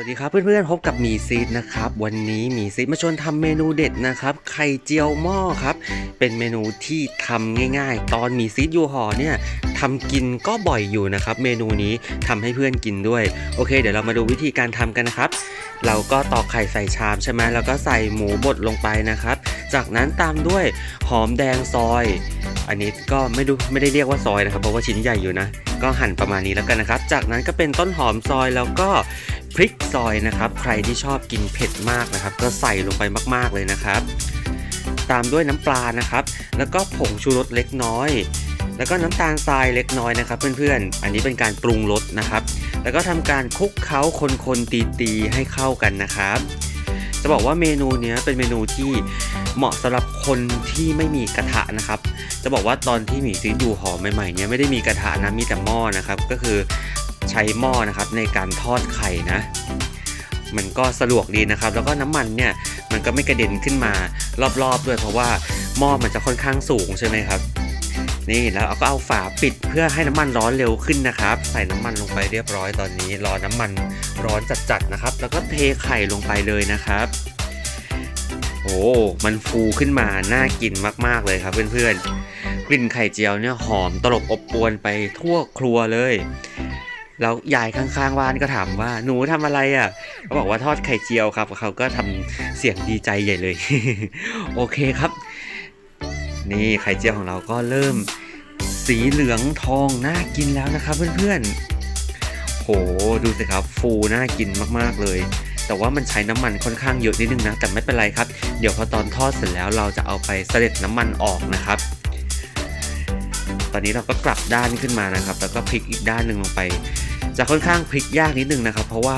วัสดีครับเพื่อนๆพบกับมีซีดนะครับ วันนี้มีซีดมาชวนทำเมนูเด็ดนะครับ ไข่เจียวหม้อครับ เป็นเมนูที่ทำง่าย ๆ ตอนมีซีดอยู่หอเนี่ยทำกินก็บ่อยอยู่นะครับ เมนูนี้ทำให้เพื่อนกินด้วย โอเค เดี๋ยวเรามาดูวิธีการทำกันนะครับ เราก็ตอกไข่ใส่ชามใช่ไหมแล้วก็ใส่หมูบดลงไปนะครับ จากนั้นตามด้วยหอมแดงซอย อันนี้ก็ไม่ดูไม่ได้เรียกว่าซอยนะครับ เพราะว่าชิ้นใหญ่อยู่นะ ก็หั่นประมาณนี้แล้วกันนะครับ จากนั้นก็เป็นต้นหอมซอยแล้วก็ พริกซอยนะครับ ใครที่ชอบกินเผ็ดมากนะครับ ก็ใส่ลงไปมากๆเลยนะครับ ตามด้วยน้ำปลานะครับ แล้วก็ผงชูรสเล็กน้อย แล้วก็น้ำตาลทรายเล็กน้อยนะครับ เพื่อนๆ อันนี้เป็นการปรุงรสนะครับ แล้วก็ทำการคลุกเคล้าคนๆตีๆให้เข้ากันนะครับจะบอกว่าเมนูนี้เป็นเมนูที่เหมาะสำหรับคนที่ไม่มีกระทะนะครับ จะบอกว่าตอนที่หมีซีดูหอมใหม่ๆเนี่ยไม่ได้มีกระทะนะมีแต่หม้อนะครับ ก็คือ ใช้หม้อนะครับในการทอดไข่นะ มันก็สะดวกดีนะครับ แล้วก็น้ำมันเนี่ยมันก็ไม่กระเด็นขึ้นมารอบๆด้วย เพราะว่าหม้อมันจะค่อนข้างสูงใช่ไหมครับ นี่แล้วเอาก็เอาฝาปิดเพื่อให้น้ำมันร้อนเร็วขึ้นนะครับ ใส่น้ำมันลงไปเรียบร้อยตอนนี้ รอน้ำมันร้อนจัดๆนะครับ แล้วก็เทไข่ลงไปเลยนะครับโอ้มันฟูขึ้นมา น่ากินมาก ๆ เลยครับเพื่อนๆ กลิ่นไข่เจียวเนี่ยหอมตลบอบอวนไปทั่วครัวเลย แล้วยายข้างๆบ้านก็ถามว่าหนูทำอะไรอะเขาบอกว่าทอดไข่เจียวครับเขาก็ทำเสียงดีใจใหญ่เลย โอเคครับ นี่ไข่เจียวของเราก็เริ่มสีเหลืองทองน่ากินแล้วนะครับเพื่อนๆ โหดูสิครับฟูน่ากินมากๆเลย แต่ว่ามันใช้น้ำมันค่อนข้างเยอะนิดนึงนะ แต่ไม่เป็นไรครับ เดี๋ยวพอตอนทอดเสร็จแล้วเราจะเอาไปเสด็จน้ำมันออกนะครับ ตอนนี้เราก็กลับด้านขึ้นมานะครับ แล้วก็พลิกอีกด้านหนึ่งลงไป จะค่อนข้างพลิกยากนิดนึงนะครับ เพราะว่า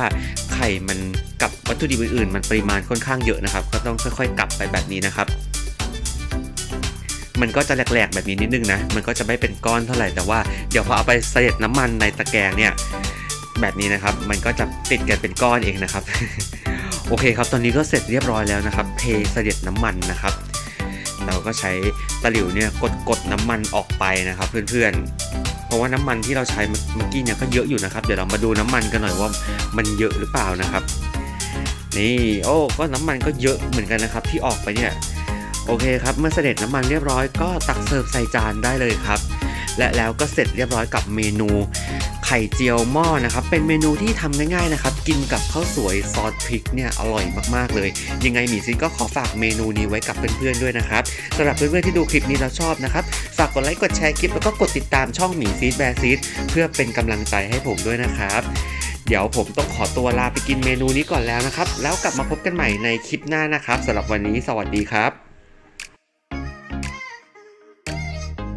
ไข่มันกับวัตถุดิบอื่นๆมันปริมาณค่อนข้างเยอะนะครับ ก็ต้องค่อยๆกลับไปแบบนี้นะครับ มันก็จะแหลกๆแบบนี้นิดนึงนะ มันก็จะไม่เป็นก้อนเท่าไหร่แต่ว่าเดี๋ยวพอเอาไปเสด็จน้ำมันในตะแกรงเนี่ยแบบนี้นะครับ มันก็จะติดกันเป็นก้อนเองนะครับ โอเคครับ ตอนนี้ก็เสร็จเรียบร้อยแล้วนะครับ เทเสด็จน้ำมันนะครับ เราก็ใช้ตะหลิวเนี่ยกดกดน้ำมันออกไปนะครับ เพื่อนๆ เพราะว่าน้ำมันที่เราใช้เมื่อกี้เนี่ยก็เยอะอยู่นะครับ เดี๋ยวเรามาดูน้ำมันกันหน่อยว่ามันเยอะหรือเปล่านะครับ นี่โอ้ก็น้ำมันก็เยอะเหมือนกันนะครับ ที่ออกไปเนี่ยโอเคครับเมื่อเสด็จน้ำมันเรียบร้อยก็ตักเสิร์ฟใส่จานได้เลยครับ และแล้วก็เสร็จเรียบร้อยกับเมนู ไข่เจียวหม้อนะครับ เป็นเมนูที่ทำง่ายๆนะครับ กินกับข้าวสวยซอสพริกเนี่ยอร่อยมากๆเลย ยังไงหมีซินก็ขอฝากเมนูนี้ไว้กับเพื่อนๆด้วยนะครับสำหรับเพื่อนๆที่ดูคลิปนี้แล้วชอบนะครับ ฝากกดไลค์กดแชร์คลิปแล้วก็กดติดตามช่องหมีซีดแบร์ซีดเพื่อเป็นกำลังใจให้ผมด้วยนะครับเดี๋ยวผมต้องขอตัวลาไปกินเมนูนี้ก่อนแล้วนะครับ แล้วกลับมาพบกันใหม่ในคลิปหน้านะครับสำหรับวันนี้สวัสดีครับ